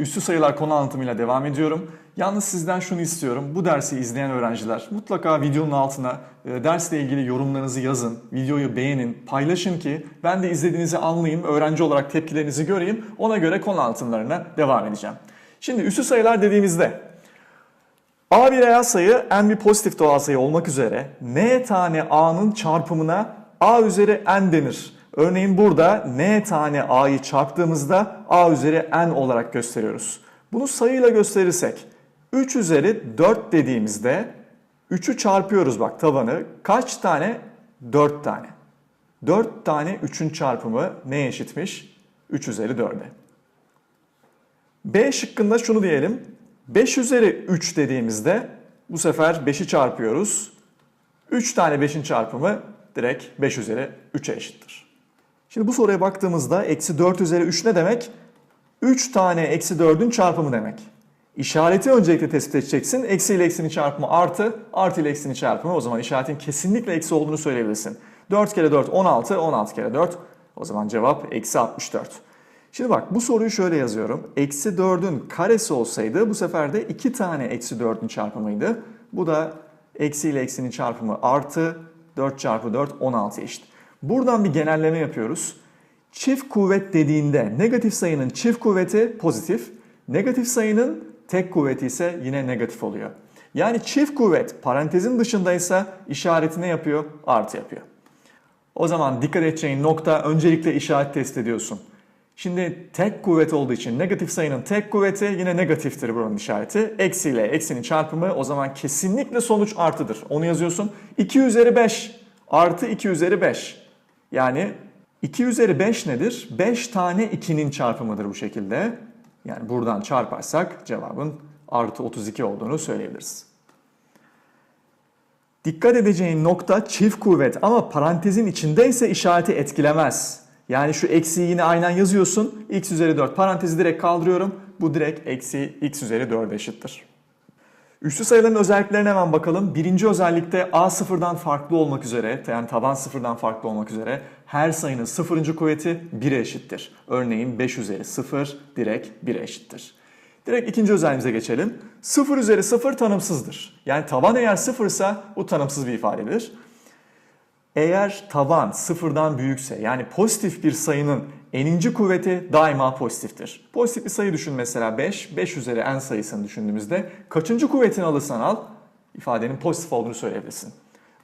üstü sayılar konu anlatımıyla devam ediyorum. Yalnız sizden şunu istiyorum. Bu dersi izleyen öğrenciler mutlaka videonun altına e, dersle ilgili yorumlarınızı yazın. Videoyu beğenin, paylaşın ki ben de izlediğinizi anlayayım, öğrenci olarak tepkilerinizi göreyim. Ona göre konu anlatımlarına devam edeceğim. Şimdi üstü sayılar dediğimizde A bir reel sayı n bir pozitif doğal sayı olmak üzere n tane a'nın çarpımına a üzeri n denir. Örneğin burada n tane a'yı çarptığımızda a üzeri n olarak gösteriyoruz. Bunu sayıyla gösterirsek 3 üzeri 4 dediğimizde 3'ü çarpıyoruz bak tabanı. Kaç tane? 4 tane. 4 tane 3'ün çarpımı neye eşitmiş? 3 üzeri 4'e. B şıkkında şunu diyelim. 5 üzeri 3 dediğimizde bu sefer 5'i çarpıyoruz. 3 tane 5'in çarpımı direkt 5 üzeri 3'e eşittir. Şimdi bu soruya baktığımızda eksi 4 üzeri 3 ne demek? 3 tane eksi 4'ün çarpımı demek. İşareti öncelikle tespit edeceksin. Eksi ile eksinin çarpımı artı, artı ile eksinin çarpımı. O zaman işaretin kesinlikle eksi olduğunu söyleyebilirsin. 4 kere 4 16, 16 kere 4. O zaman cevap eksi 64. Şimdi bak bu soruyu şöyle yazıyorum. Eksi 4'ün karesi olsaydı bu sefer de 2 tane eksi 4'ün çarpımıydı. Bu da eksi ile eksinin çarpımı artı 4 çarpı 4 16 eşit. Buradan bir genelleme yapıyoruz. Çift kuvvet dediğinde negatif sayının çift kuvveti pozitif, negatif sayının tek kuvveti ise yine negatif oluyor. Yani çift kuvvet parantezin dışındaysa işareti ne yapıyor? Artı yapıyor. O zaman dikkat edeceğin nokta öncelikle işaret test ediyorsun. Şimdi tek kuvvet olduğu için negatif sayının tek kuvveti yine negatiftir buranın işareti. Eksi ile eksinin çarpımı o zaman kesinlikle sonuç artıdır. Onu yazıyorsun. 2 üzeri 5 artı 2 üzeri 5. Yani 2 üzeri 5 nedir? 5 tane 2'nin çarpımıdır bu şekilde. Yani buradan çarparsak cevabın artı 32 olduğunu söyleyebiliriz. Dikkat edeceğin nokta çift kuvvet ama parantezin içindeyse işareti etkilemez. Yani şu eksiyi yine aynen yazıyorsun. x üzeri 4 parantezi direkt kaldırıyorum. Bu direkt eksi x üzeri 4 eşittir. Üstü sayıların özelliklerine hemen bakalım. Birinci özellikte a sıfırdan farklı olmak üzere, yani taban sıfırdan farklı olmak üzere her sayının sıfırıncı kuvveti 1'e eşittir. Örneğin 5 üzeri 0 direkt 1'e eşittir. Direkt ikinci özelliğimize geçelim. 0 üzeri 0 tanımsızdır. Yani taban eğer sıfırsa bu tanımsız bir ifadedir. Eğer taban sıfırdan büyükse yani pozitif bir sayının eninci kuvveti daima pozitiftir. Pozitif bir sayı düşün mesela 5. 5 üzeri n sayısını düşündüğümüzde kaçıncı kuvvetini alırsan al ifadenin pozitif olduğunu söyleyebilirsin.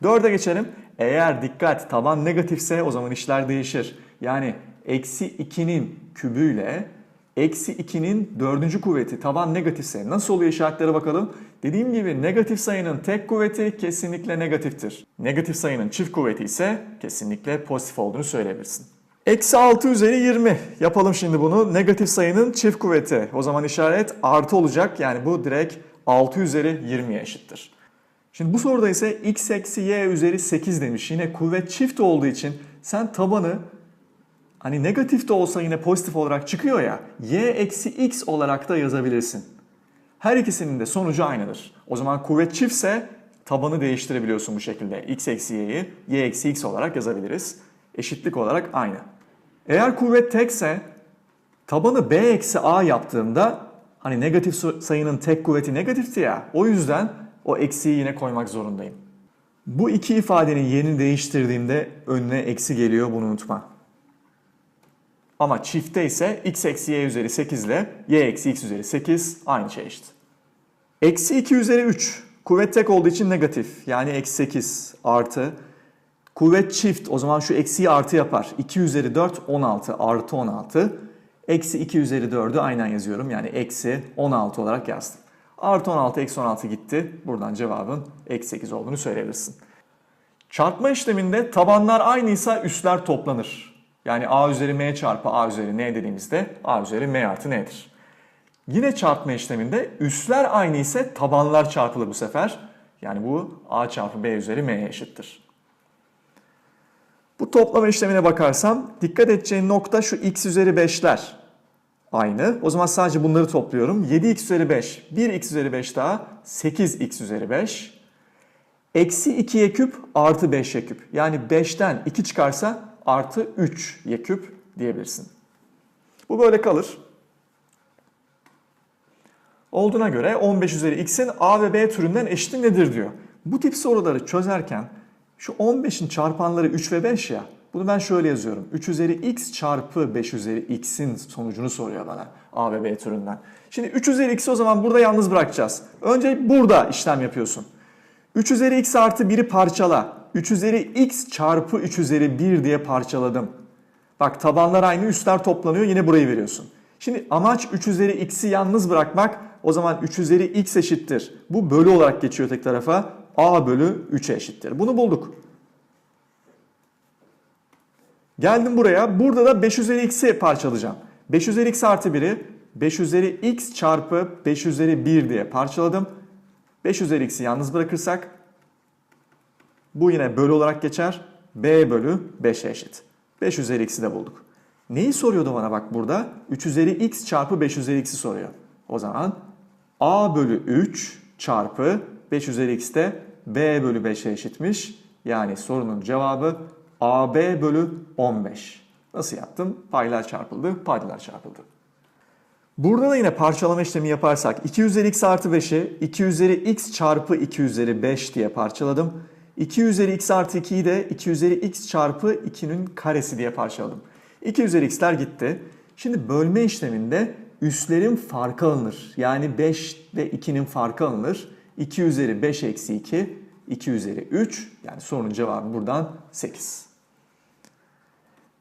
4'e geçelim. Eğer dikkat taban negatifse o zaman işler değişir. Yani eksi 2'nin kübüyle eksi 2'nin dördüncü kuvveti taban negatifse nasıl oluyor işaretlere bakalım. Dediğim gibi negatif sayının tek kuvveti kesinlikle negatiftir. Negatif sayının çift kuvveti ise kesinlikle pozitif olduğunu söyleyebilirsin. Eksi 6 üzeri 20. Yapalım şimdi bunu. Negatif sayının çift kuvveti. O zaman işaret artı olacak. Yani bu direkt 6 üzeri 20'ye eşittir. Şimdi bu soruda ise x eksi y üzeri 8 demiş. Yine kuvvet çift olduğu için sen tabanı hani negatif de olsa yine pozitif olarak çıkıyor ya y eksi x olarak da yazabilirsin. Her ikisinin de sonucu aynıdır. O zaman kuvvet çiftse tabanı değiştirebiliyorsun bu şekilde. x eksi y'yi y eksi x olarak yazabiliriz. Eşitlik olarak aynı. Eğer kuvvet tekse tabanı b eksi a yaptığımda hani negatif sayının tek kuvveti negatifti ya o yüzden o eksiyi yine koymak zorundayım. Bu iki ifadenin yerini değiştirdiğimde önüne eksi geliyor bunu unutma. Ama çifte ise x eksi y üzeri 8 ile y eksi x üzeri 8 aynı şey eşit. Eksi 2 üzeri 3 kuvvet tek olduğu için negatif yani eksi 8 artı kuvvet çift o zaman şu eksiyi artı yapar. 2 üzeri 4 16 artı 16 eksi 2 üzeri 4'ü aynen yazıyorum yani eksi 16 olarak yazdım. Artı 16 eksi 16 gitti. Buradan cevabın eksi 8 olduğunu söyleyebilirsin. Çarpma işleminde tabanlar aynıysa üstler toplanır. Yani a üzeri m çarpı a üzeri n dediğimizde a üzeri m artı n'dir. Yine çarpma işleminde üstler aynı ise tabanlar çarpılır bu sefer. Yani bu a çarpı b üzeri m'ye eşittir. Bu toplama işlemine bakarsam dikkat edeceğin nokta şu x üzeri 5'ler aynı. O zaman sadece bunları topluyorum. 7x üzeri 5, 1x üzeri 5 daha 8x üzeri 5. Eksi 2y küp artı 5y küp. Yani 5'ten 2 çıkarsa artı 3 y küp diyebilirsin. Bu böyle kalır. Olduğuna göre 15 üzeri x'in a ve b türünden eşiti nedir diyor. Bu tip soruları çözerken şu 15'in çarpanları 3 ve 5 ya. Bunu ben şöyle yazıyorum. 3 üzeri x çarpı 5 üzeri x'in sonucunu soruyor bana a ve b türünden. Şimdi 3 üzeri x'i o zaman burada yalnız bırakacağız. Önce burada işlem yapıyorsun. 3 üzeri x artı 1'i parçala. 3 üzeri x çarpı 3 üzeri 1 diye parçaladım. Bak tabanlar aynı üstler toplanıyor yine burayı veriyorsun. Şimdi amaç 3 üzeri x'i yalnız bırakmak. O zaman 3 üzeri x eşittir. Bu bölü olarak geçiyor tek tarafa. a bölü 3'e eşittir. Bunu bulduk. Geldim buraya. Burada da 5 üzeri x'i parçalayacağım. 5 üzeri x artı 1'i 5 üzeri x çarpı 5 üzeri 1 diye parçaladım. 5 üzeri x'i yalnız bırakırsak bu yine bölü olarak geçer. b bölü 5'e eşit. 5 üzeri x'i de bulduk. Neyi soruyordu bana bak burada? 3 üzeri x çarpı 5 üzeri x'i soruyor. O zaman a bölü 3 çarpı 5 üzeri x de b bölü 5'e eşitmiş. Yani sorunun cevabı ab bölü 15. Nasıl yaptım? Paylar çarpıldı, paydalar çarpıldı. Burada da yine parçalama işlemi yaparsak 2 üzeri x artı 5'i 2 üzeri x çarpı 2 üzeri 5 diye parçaladım. 2 üzeri x artı 2'yi de 2 üzeri x çarpı 2'nin karesi diye parçaladım. 2 üzeri x'ler gitti. Şimdi bölme işleminde üstlerin farkı alınır. Yani 5 ve 2'nin farkı alınır. 2 üzeri 5 eksi 2, 2 üzeri 3. Yani sorunun cevabı buradan 8.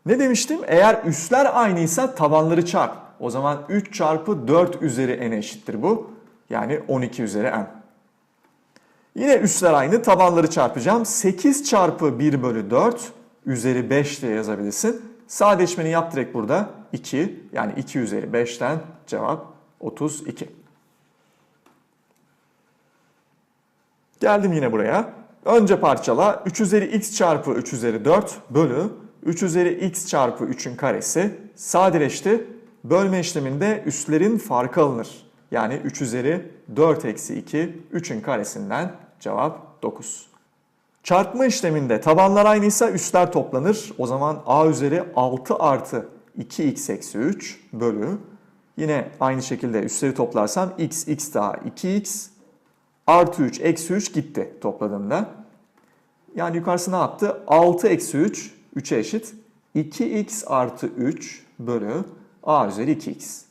Ne demiştim? Eğer üstler aynıysa tabanları çarp. O zaman 3 çarpı 4 üzeri n eşittir bu. Yani 12 üzeri n. Yine üstler aynı tabanları çarpacağım. 8 çarpı 1 bölü 4 üzeri 5 diye yazabilirsin. Sadeleşmeni yap direkt burada. 2 yani 2 üzeri 5'ten cevap 32. Geldim yine buraya. Önce parçala 3 üzeri x çarpı 3 üzeri 4 bölü 3 üzeri x çarpı 3'ün karesi sadeleşti. Bölme işleminde üstlerin farkı alınır. Yani 3 üzeri 4 eksi 2 3'ün karesinden cevap 9. Çarpma işleminde tabanlar aynıysa üstler toplanır. O zaman a üzeri 6 artı 2x eksi 3 bölü yine aynı şekilde üstleri toplarsam x x daha 2x artı 3 eksi 3 gitti topladığımda. Yani yukarısı ne yaptı? 6 eksi 3 3'e eşit. 2x artı 3 bölü a üzeri 2x.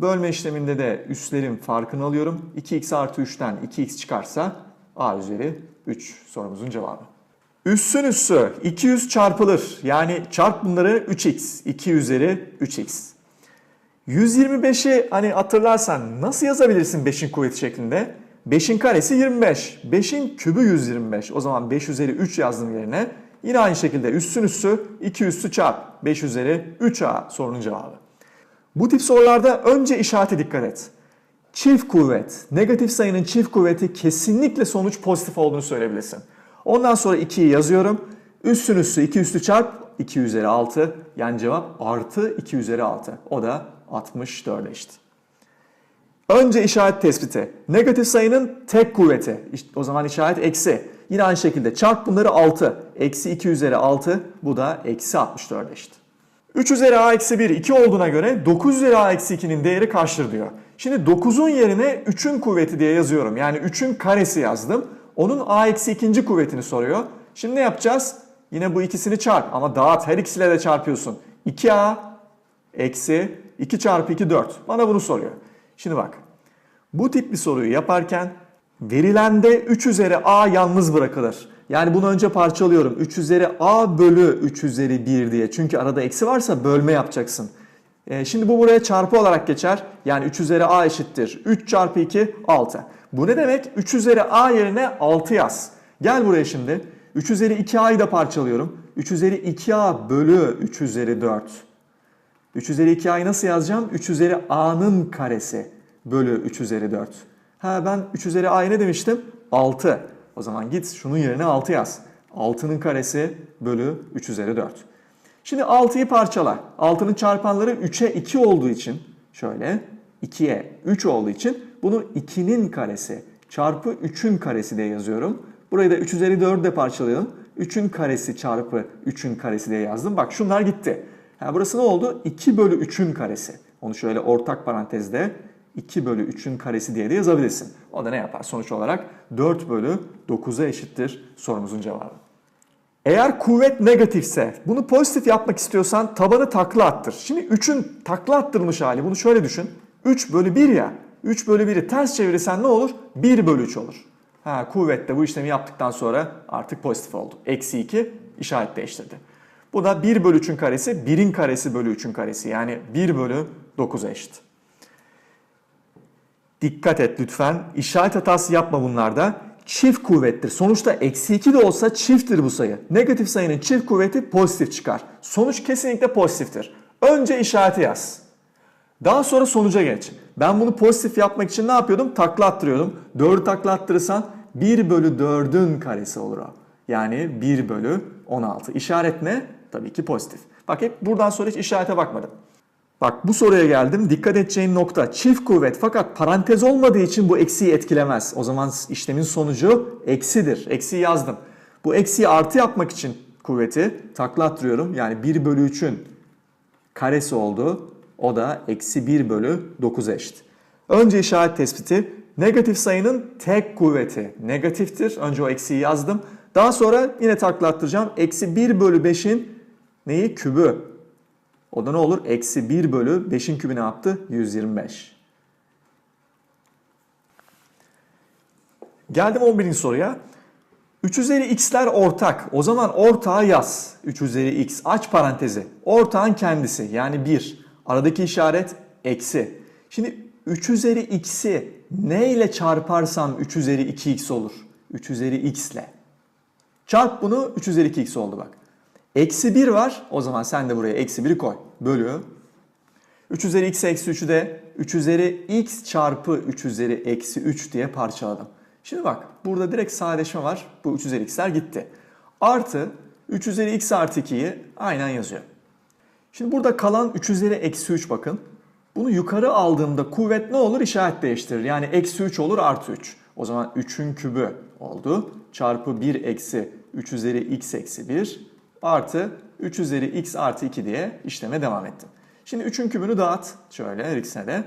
Bölme işleminde de üstlerin farkını alıyorum. 2x artı 3'ten 2x çıkarsa a üzeri 3 sorumuzun cevabı. Üssün üssü 200 çarpılır. Yani çarp bunları 3x. 2 üzeri 3x. 125'i hani hatırlarsan nasıl yazabilirsin 5'in kuvveti şeklinde? 5'in karesi 25. 5'in kübü 125. O zaman 5 üzeri 3 yazdım yerine. Yine aynı şekilde üssün üssü 2 üssü çarp 5 üzeri 3a sorunun cevabı. Bu tip sorularda önce işarete dikkat et. Çift kuvvet, negatif sayının çift kuvveti kesinlikle sonuç pozitif olduğunu söyleyebilirsin. Ondan sonra 2'yi yazıyorum. Üssün üssü 2 üstü çarp 2 üzeri 6. Yani cevap artı 2 üzeri 6. O da 64 eşit. Önce işaret tespiti. Negatif sayının tek kuvveti. O zaman işaret eksi. Yine aynı şekilde çarp bunları 6. Eksi 2 üzeri 6. Bu da eksi 64 eşit. 3 üzeri a eksi 1 2 olduğuna göre 9 üzeri a eksi 2'nin değeri kaçtır diyor. Şimdi 9'un yerine 3'ün kuvveti diye yazıyorum. Yani 3'ün karesi yazdım. Onun a eksi 2. kuvvetini soruyor. Şimdi ne yapacağız? Yine bu ikisini çarp ama dağıt her ikisiyle de çarpıyorsun. 2a eksi 2 çarpı 2 4. Bana bunu soruyor. Şimdi bak bu tip bir soruyu yaparken verilende 3 üzeri a yalnız bırakılır. Yani bunu önce parçalıyorum. 3 üzeri a bölü 3 üzeri 1 diye. Çünkü arada eksi varsa bölme yapacaksın. E, şimdi bu buraya çarpı olarak geçer. Yani 3 üzeri a eşittir. 3 çarpı 2 6. Bu ne demek? 3 üzeri a yerine 6 yaz. Gel buraya şimdi. 3 üzeri 2a'yı da parçalıyorum. 3 üzeri 2a bölü 3 üzeri 4. 3 üzeri 2a'yı nasıl yazacağım? 3 üzeri a'nın karesi bölü 3 üzeri 4. Ha ben 3 üzeri a'ya ne demiştim? 6. O zaman git şunun yerine 6 yaz. 6'nın karesi bölü 3 üzeri 4. Şimdi 6'yı parçala. 6'nın çarpanları 3'e 2 olduğu için şöyle 2'ye 3 olduğu için bunu 2'nin karesi çarpı 3'ün karesi diye yazıyorum. Burayı da 3 üzeri 4'ü de parçalayalım. 3'ün karesi çarpı 3'ün karesi diye yazdım. Bak şunlar gitti. Ha, burası ne oldu? 2 bölü 3'ün karesi. Onu şöyle ortak parantezde 2 bölü 3'ün karesi diye de yazabilirsin. O da ne yapar? Sonuç olarak 4 bölü 9'a eşittir sorumuzun cevabı. Eğer kuvvet negatifse bunu pozitif yapmak istiyorsan tabanı takla attır. Şimdi 3'ün takla attırılmış hali bunu şöyle düşün. 3 bölü 1 ya. 3 bölü 1'i ters çevirirsen ne olur? 1 bölü 3 olur. Ha, kuvvetle bu işlemi yaptıktan sonra artık pozitif oldu. Eksi 2 işaret değiştirdi. Bu da 1 bölü 3'ün karesi 1'in karesi bölü 3'ün karesi. Yani 1 bölü 9'a eşit. Dikkat et lütfen. İşaret hatası yapma bunlarda. Çift kuvvettir. Sonuçta eksi 2 de olsa çifttir bu sayı. Negatif sayının çift kuvveti pozitif çıkar. Sonuç kesinlikle pozitiftir. Önce işareti yaz. Daha sonra sonuca geç. Ben bunu pozitif yapmak için ne yapıyordum? Takla attırıyordum. 4'ü takla attırırsan 1 bölü 4'ün karesi olur o. Yani 1 bölü 16. İşaret ne? Tabii ki pozitif. Bak hep buradan sonra hiç işarete bakmadım. Bak bu soruya geldim. Dikkat edeceğin nokta çift kuvvet fakat parantez olmadığı için bu eksiği etkilemez. O zaman işlemin sonucu eksidir. Eksiği yazdım. Bu eksiği artı yapmak için kuvveti takla attırıyorum. Yani 1 bölü 3'ün karesi oldu. O da eksi 1 bölü 9 eşit. Önce işaret tespiti. Negatif sayının tek kuvveti negatiftir. Önce o eksiği yazdım. Daha sonra yine takla attıracağım. Eksi 1 bölü 5'in neyi? Kübü. O da ne olur? Eksi 1 bölü 5'in kübü ne yaptı? 125. Geldim 11. soruya. 3 üzeri x'ler ortak. O zaman ortağı yaz. 3 üzeri x aç parantezi. Ortağın kendisi yani 1. Aradaki işaret eksi. Şimdi 3 üzeri x'i ne ile çarparsam 3 üzeri 2x olur? 3 üzeri x ile. Çarp bunu 3 üzeri 2x oldu bak. Eksi 1 var. O zaman sen de buraya eksi 1'i koy. Bölü. 3 üzeri x eksi 3'ü de 3 üzeri x çarpı 3 üzeri eksi 3 diye parçaladım. Şimdi bak burada direkt sadeleşme var. Bu 3 üzeri x'ler gitti. Artı 3 üzeri x artı 2'yi aynen yazıyor. Şimdi burada kalan 3 üzeri eksi 3 bakın. Bunu yukarı aldığımda kuvvet ne olur? İşaret değiştirir. Yani eksi 3 olur artı 3. O zaman 3'ün kübü oldu. Çarpı 1 eksi 3 üzeri x eksi 1 artı 3 üzeri x artı 2 diye işleme devam ettim. Şimdi 3'ün kübünü dağıt. Şöyle her ikisine de.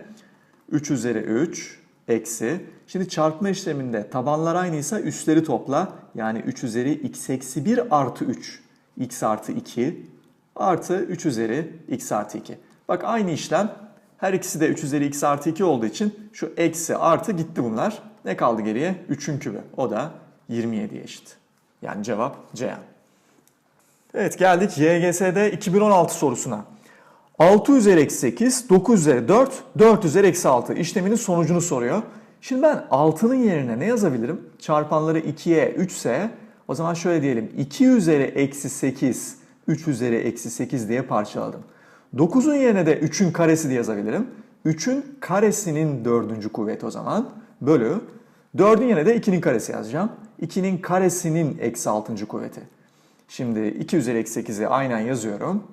3 üzeri 3 eksi. Şimdi çarpma işleminde tabanlar aynıysa üstleri topla. Yani 3 üzeri x eksi 1 artı 3. x artı 2 artı 3 üzeri x artı 2. Bak aynı işlem. Her ikisi de 3 üzeri x artı 2 olduğu için şu eksi artı gitti bunlar. Ne kaldı geriye? 3'ün kübü. O da 27'ye eşit. Yani cevap C. Evet geldik YGS'de 2016 sorusuna. 6 üzeri eksi 8, 9 üzeri 4, 4 üzeri eksi 6 işleminin sonucunu soruyor. Şimdi ben 6'nın yerine ne yazabilirim? Çarpanları 2'ye 3 ise o zaman şöyle diyelim 2 üzeri eksi 8, 3 üzeri eksi 8 diye parçaladım. 9'un yerine de 3'ün karesi diye yazabilirim. 3'ün karesinin dördüncü kuvveti o zaman bölü 4'ün yerine de 2'nin karesi yazacağım. 2'nin karesinin eksi 6. kuvveti. Şimdi 2 üzeri eksi 8'i aynen yazıyorum.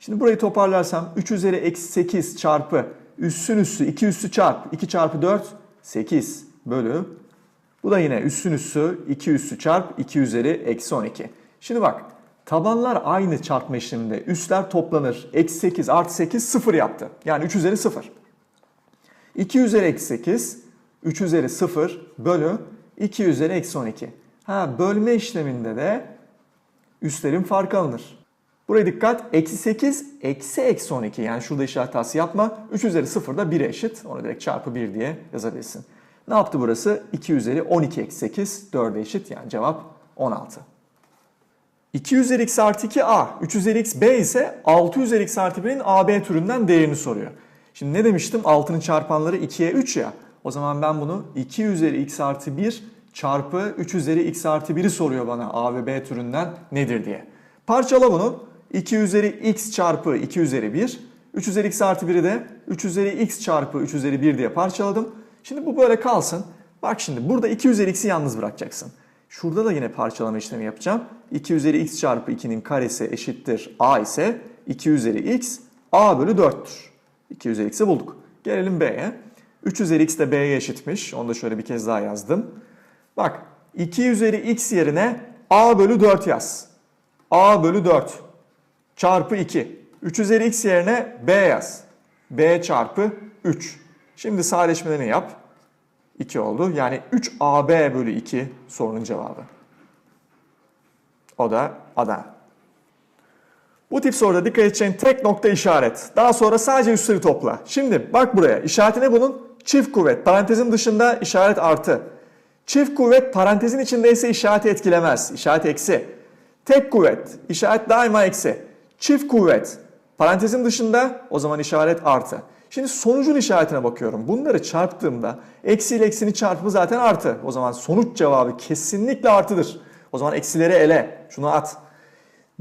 Şimdi burayı toparlarsam 3 üzeri eksi 8 çarpı üssün üssü 2 üssü çarp 2 çarpı 4 8 bölü. Bu da yine üssün üssü 2 üssü çarp 2 üzeri eksi 12. Şimdi bak tabanlar aynı çarpma işleminde üsler toplanır. Eksi 8 artı 8 0 yaptı. Yani 3 üzeri 0. 2 üzeri eksi 8 3 üzeri 0 bölü 2 üzeri eksi 12. Ha bölme işleminde de üstlerin farkı alınır. Buraya dikkat. Eksi 8 eksi eksi 12. Yani şurada işaret hatası yapma. 3 üzeri 0 da 1'e eşit. Onu direkt çarpı 1 diye yazabilirsin. Ne yaptı burası? 2 üzeri 12 eksi 8 4'e eşit. Yani cevap 16. 2 üzeri x artı 2 a. 3 üzeri x b ise 6 üzeri x artı 1'in ab türünden değerini soruyor. Şimdi ne demiştim? 6'nın çarpanları 2'ye 3 ya. O zaman ben bunu 2 üzeri x artı 1 çarpı 3 üzeri x artı 1'i soruyor bana a ve b türünden nedir diye. Parçala bunu. 2 üzeri x çarpı 2 üzeri 1. 3 üzeri x artı 1'i de 3 üzeri x çarpı 3 üzeri 1 diye parçaladım. Şimdi bu böyle kalsın. Bak şimdi burada 2 üzeri x'i yalnız bırakacaksın. Şurada da yine parçalama işlemi yapacağım. 2 üzeri x çarpı 2'nin karesi eşittir a ise 2 üzeri x a bölü 4'tür. 2 üzeri x'i bulduk. Gelelim b'ye. 3 üzeri x de b'ye eşitmiş. Onu da şöyle bir kez daha yazdım. Bak 2 üzeri x yerine a bölü 4 yaz. a bölü 4 çarpı 2. 3 üzeri x yerine b yaz. b çarpı 3. Şimdi sadeleşmelerini yap. 2 oldu. Yani 3AB bölü 2 sorunun cevabı. O da Adana. Bu tip soruda dikkat edeceğin tek nokta işaret. Daha sonra sadece üstleri topla. Şimdi bak buraya. İşareti ne bunun? Çift kuvvet. Parantezin dışında işaret artı. Çift kuvvet parantezin içindeyse işareti etkilemez. İşaret eksi. Tek kuvvet. işaret daima eksi. Çift kuvvet. Parantezin dışında o zaman işaret artı. Şimdi sonucun işaretine bakıyorum. Bunları çarptığımda eksi ile eksinin çarpımı zaten artı. O zaman sonuç cevabı kesinlikle artıdır. O zaman eksileri ele. Şunu at.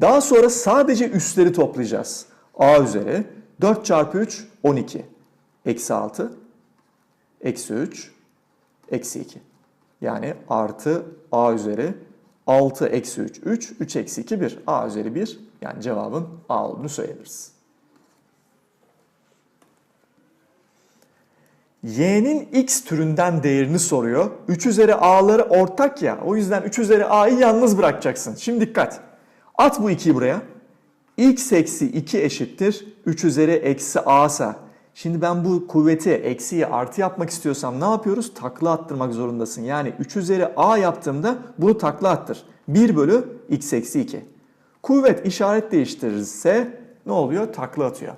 Daha sonra sadece üstleri toplayacağız. A üzeri 4 çarpı 3 12. Eksi 6. Eksi 3. Eksi 2. Yani artı A üzeri 6 eksi 3 3. 3 eksi 2 1. A üzeri 1. Yani cevabın A olduğunu söyleyebiliriz. Y'nin x türünden değerini soruyor. 3 üzeri a'ları ortak ya. O yüzden 3 üzeri a'yı yalnız bırakacaksın. Şimdi dikkat. At bu 2'yi buraya. x eksi 2 eşittir 3 üzeri eksi a ise. Şimdi ben bu kuvveti eksiyi artı yapmak istiyorsam ne yapıyoruz? Takla attırmak zorundasın. Yani 3 üzeri a yaptığımda bunu takla attır. 1 bölü x eksi 2. Kuvvet işaret değiştirirse ne oluyor? Takla atıyor.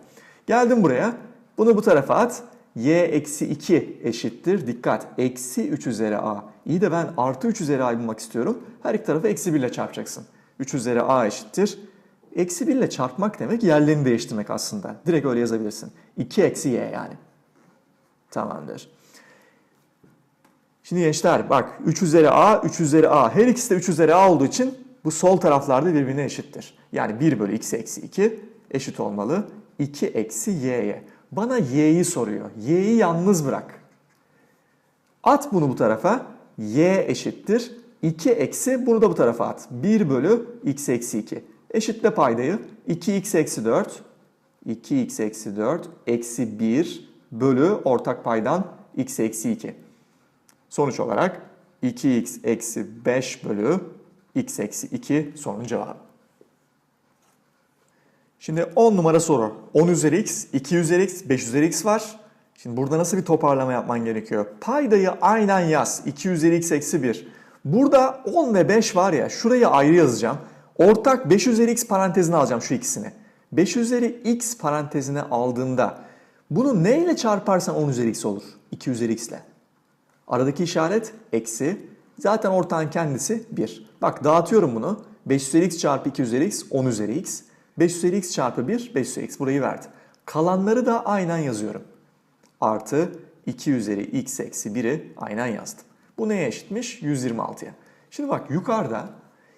Geldim buraya. Bunu bu tarafa at y eksi 2 eşittir. Dikkat eksi 3 üzeri a. İyi de ben artı 3 üzeri a'yı bulmak istiyorum. Her iki tarafı eksi 1 ile çarpacaksın. 3 üzeri a eşittir. Eksi 1 ile çarpmak demek yerlerini değiştirmek aslında. Direkt öyle yazabilirsin. 2 eksi y yani. Tamamdır. Şimdi gençler bak 3 üzeri a, 3 üzeri a. Her ikisi de 3 üzeri a olduğu için bu sol taraflarda birbirine eşittir. Yani 1 bölü x eksi 2 eşit olmalı. 2 eksi y'ye. Bana y'yi soruyor. Y'yi yalnız bırak. At bunu bu tarafa. y eşittir. 2 eksi bunu da bu tarafa at. 1 bölü x eksi 2. Eşitle paydayı. 2x eksi 4. 2x eksi 4 eksi 1 bölü ortak paydan x eksi 2. Sonuç olarak 2x eksi 5 bölü x eksi 2 sorunun cevabı. Şimdi 10 numara soru. 10 üzeri x, 2 üzeri x, 5 üzeri x var. Şimdi burada nasıl bir toparlama yapman gerekiyor? Paydayı aynen yaz. 2 üzeri x eksi 1. Burada 10 ve 5 var ya şurayı ayrı yazacağım. Ortak 5 üzeri x parantezine alacağım şu ikisini. 5 üzeri x parantezine aldığında bunu ne ile çarparsan 10 üzeri x olur. 2 üzeri x ile. Aradaki işaret eksi. Zaten ortağın kendisi 1. Bak dağıtıyorum bunu. 5 üzeri x çarpı 2 üzeri x 10 üzeri x. 5 üzeri x çarpı 1 5 üzeri x burayı verdi. Kalanları da aynen yazıyorum. Artı 2 üzeri x eksi 1'i aynen yazdım. Bu neye eşitmiş? 126'ya. Şimdi bak yukarıda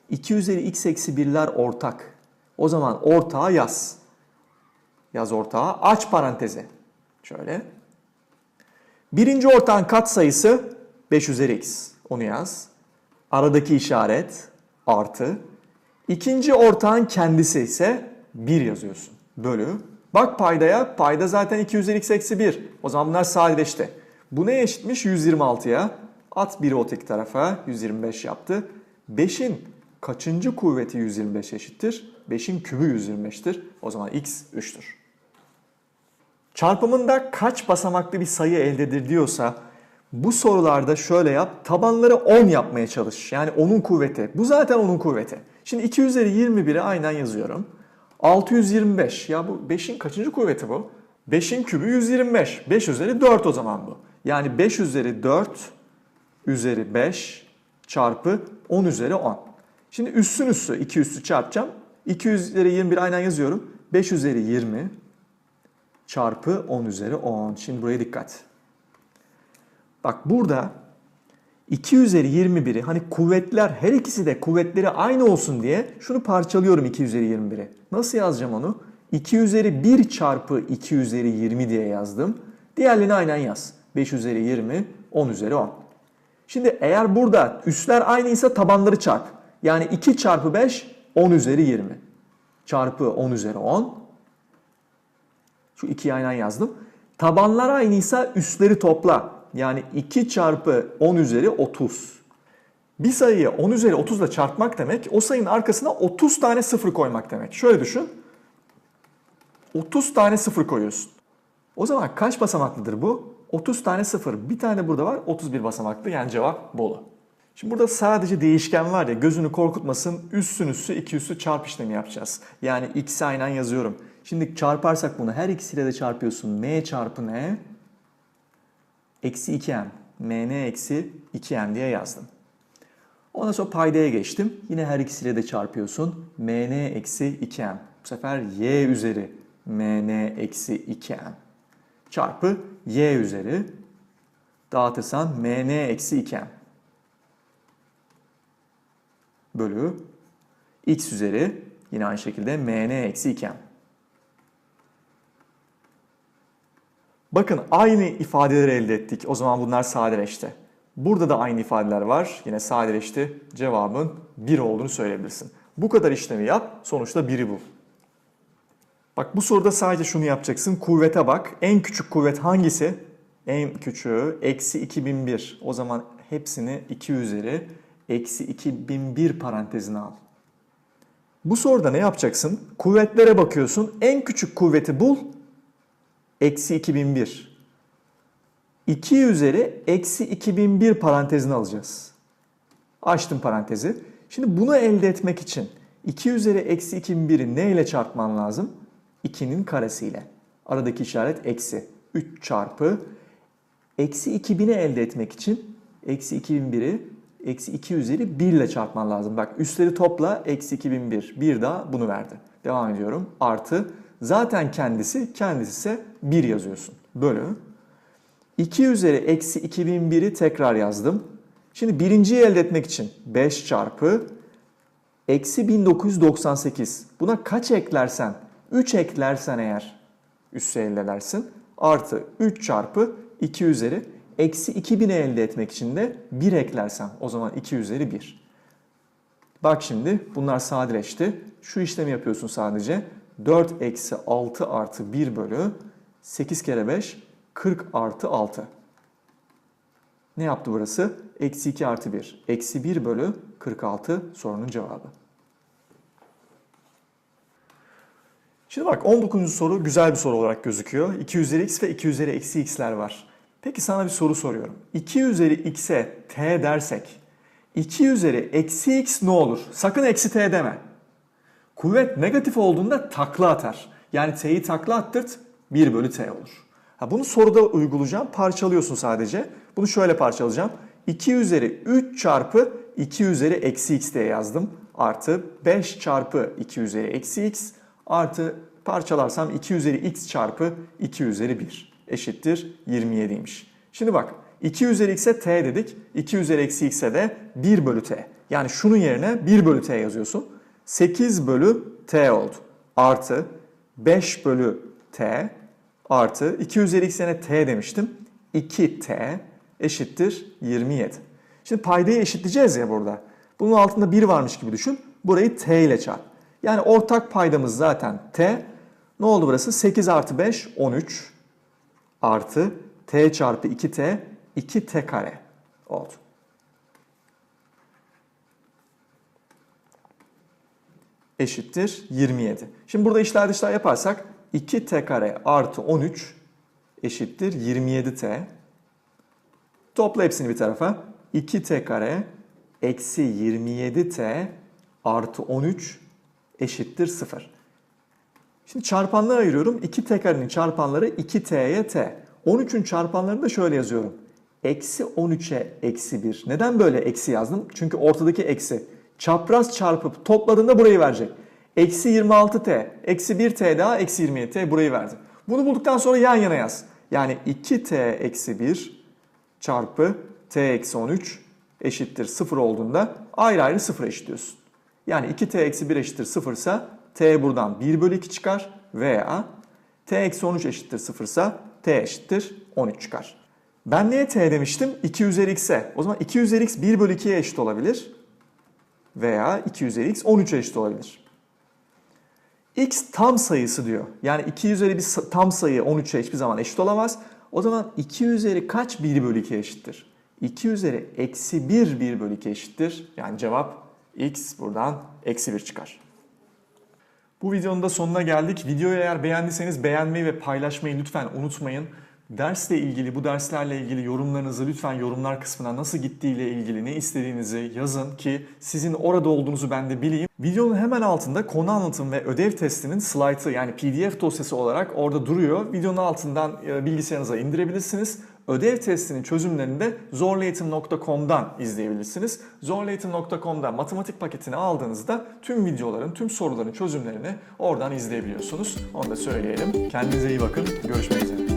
2 üzeri x eksi 1'ler ortak. O zaman ortağı yaz. Yaz ortağı. Aç parantezi. Şöyle. Birinci ortağın katsayısı 5 üzeri x. Onu yaz. Aradaki işaret artı. İkinci ortağın kendisi ise 1 yazıyorsun. Bölü. Bak paydaya. Payda zaten 2 üzeri x eksi 1. O zaman bunlar sadeleşti. Bu neye eşitmiş? 126'ya. At 1'i öteki tarafa. 125 yaptı. 5'in kaçıncı kuvveti 125 eşittir? 5'in kübü 125'tir. O zaman x 3'tür. Çarpımında kaç basamaklı bir sayı elde ediliyorsa bu sorularda şöyle yap. Tabanları 10 yapmaya çalış. Yani 10'un kuvveti. Bu zaten 10'un kuvveti. Şimdi 2 üzeri 21'i aynen yazıyorum. 625. Ya bu 5'in kaçıncı kuvveti bu? 5'in kübü 125. 5 üzeri 4 o zaman bu. Yani 5 üzeri 4 üzeri 5 çarpı 10 üzeri 10. Şimdi üssün üssü 2 üssü çarpacağım. 2 üzeri 21 aynen yazıyorum. 5 üzeri 20 çarpı 10 üzeri 10. Şimdi buraya dikkat. Bak burada 2 üzeri 21'i hani kuvvetler her ikisi de kuvvetleri aynı olsun diye şunu parçalıyorum 2 üzeri 21'i. Nasıl yazacağım onu? 2 üzeri 1 çarpı 2 üzeri 20 diye yazdım. Diğerlerini aynen yaz. 5 üzeri 20, 10 üzeri 10. Şimdi eğer burada üsler aynıysa tabanları çarp. Yani 2 çarpı 5, 10 üzeri 20. Çarpı 10 üzeri 10. Şu 2'yi aynen yazdım. Tabanlar aynıysa üstleri topla. Yani 2 çarpı 10 üzeri 30. Bir sayıyı 10 üzeri 30 ile çarpmak demek o sayının arkasına 30 tane sıfır koymak demek. Şöyle düşün. 30 tane sıfır koyuyorsun. O zaman kaç basamaklıdır bu? 30 tane 0. Bir tane burada var 31 basamaklı yani cevap Bolu. Şimdi burada sadece değişken var ya gözünü korkutmasın üssün üssü iki üssü çarp işlemi yapacağız. Yani x'i aynen yazıyorum. Şimdi çarparsak bunu her ikisiyle de çarpıyorsun. m çarpı n eksi 2m. mn eksi 2m diye yazdım. Ondan sonra paydaya geçtim. Yine her ikisiyle de çarpıyorsun. mn eksi 2m. Bu sefer y üzeri mn eksi 2m. Çarpı y üzeri dağıtırsan mn eksi 2m. Bölü x üzeri yine aynı şekilde mn eksi 2m. Bakın aynı ifadeleri elde ettik. O zaman bunlar sadeleşti. Burada da aynı ifadeler var. Yine sadeleşti. Cevabın 1 olduğunu söyleyebilirsin. Bu kadar işlemi yap. Sonuçta 1'i bul. Bak bu soruda sadece şunu yapacaksın. Kuvvete bak. En küçük kuvvet hangisi? En küçüğü eksi 2001. O zaman hepsini 2 üzeri eksi 2001 parantezine al. Bu soruda ne yapacaksın? Kuvvetlere bakıyorsun. En küçük kuvveti bul. Eksi 2001. 2 üzeri eksi 2001 parantezini alacağız. Açtım parantezi. Şimdi bunu elde etmek için 2 üzeri eksi 2001'i ne ile çarpman lazım? 2'nin karesiyle. Aradaki işaret eksi. 3 çarpı eksi 2000'i elde etmek için eksi 2001'i eksi 2 üzeri 1 ile çarpman lazım. Bak üstleri topla eksi 2001. Bir daha bunu verdi. Devam ediyorum. Artı zaten kendisi kendisi ise 1 yazıyorsun. Bölü 2 üzeri eksi 2001'i tekrar yazdım. Şimdi birinciyi elde etmek için 5 çarpı eksi 1998. Buna kaç eklersen 3 eklersen eğer üssü elde edersin. Artı 3 çarpı 2 üzeri eksi 2000'i elde etmek için de 1 eklersen o zaman 2 üzeri 1. Bak şimdi bunlar sadeleşti. Şu işlemi yapıyorsun sadece. 4 eksi 6 artı 1 bölü 8 kere 5 40 artı 6. Ne yaptı burası? Eksi 2 artı 1. Eksi 1 bölü 46 sorunun cevabı. Şimdi bak 19. soru güzel bir soru olarak gözüküyor. 2 üzeri x ve 2 üzeri eksi x'ler var. Peki sana bir soru soruyorum. 2 üzeri x'e t dersek 2 üzeri eksi x ne olur? Sakın eksi t deme. Kuvvet negatif olduğunda takla atar. Yani t'yi takla attırt 1 bölü t olur. Ha, bunu soruda uygulayacağım. Parçalıyorsun sadece. Bunu şöyle parçalayacağım. 2 üzeri 3 çarpı 2 üzeri eksi x diye yazdım. Artı 5 çarpı 2 üzeri eksi x artı parçalarsam 2 üzeri x çarpı 2 üzeri 1 eşittir 27'ymiş. Şimdi bak 2 üzeri x'e t dedik. 2 üzeri eksi x'e de 1 bölü t. Yani şunun yerine 1 bölü t yazıyorsun. 8 bölü t oldu. Artı 5 bölü t artı 2 üzeri x'e t demiştim. 2t eşittir 27. Şimdi paydayı eşitleyeceğiz ya burada. Bunun altında 1 varmış gibi düşün. Burayı t ile çarp. Yani ortak paydamız zaten t. Ne oldu burası? 8 artı 5 13 artı t çarpı 2t 2t kare oldu. Eşittir 27. Şimdi burada işler dışlar yaparsak 2t kare artı 13 eşittir 27t. Topla hepsini bir tarafa. 2t kare eksi 27t artı 13 eşittir 0. Şimdi çarpanlara ayırıyorum. 2t karenin çarpanları 2t'ye t. 13'ün çarpanlarını da şöyle yazıyorum. Eksi 13'e eksi 1. Neden böyle eksi yazdım? Çünkü ortadaki eksi. Çapraz çarpıp topladığında burayı verecek. Eksi 26t, eksi 1t daha eksi 27t burayı verdi. Bunu bulduktan sonra yan yana yaz. Yani 2t eksi 1 çarpı t eksi 13 eşittir 0 olduğunda ayrı ayrı 0 eşitliyorsun. Yani 2t eksi 1 eşittir 0 ise t buradan 1 bölü 2 çıkar veya t eksi 13 eşittir 0 ise t eşittir 13 çıkar. Ben neye t demiştim? 2 üzeri x'e. O zaman 2 üzeri x 1 bölü 2'ye eşit olabilir. Veya 2 üzeri x 13'e eşit olabilir. x tam sayısı diyor. Yani 2 üzeri bir tam sayı 13'e hiçbir zaman eşit olamaz. O zaman 2 üzeri kaç 1 bölü 2'ye eşittir? 2 üzeri eksi 1 1 bölü 2 eşittir. Yani cevap x buradan eksi 1 çıkar. Bu videonun da sonuna geldik. Videoyu eğer beğendiyseniz beğenmeyi ve paylaşmayı lütfen unutmayın. Dersle ilgili, bu derslerle ilgili yorumlarınızı lütfen yorumlar kısmına nasıl gittiğiyle ilgili ne istediğinizi yazın ki sizin orada olduğunuzu ben de bileyim. Videonun hemen altında konu anlatım ve ödev testinin slaytı yani pdf dosyası olarak orada duruyor. Videonun altından e, bilgisayarınıza indirebilirsiniz. Ödev testinin çözümlerini de zorlaeğitim.com'dan izleyebilirsiniz. Zorlaeğitim.com'da matematik paketini aldığınızda tüm videoların, tüm soruların çözümlerini oradan izleyebiliyorsunuz. Onu da söyleyelim. Kendinize iyi bakın. Görüşmek üzere.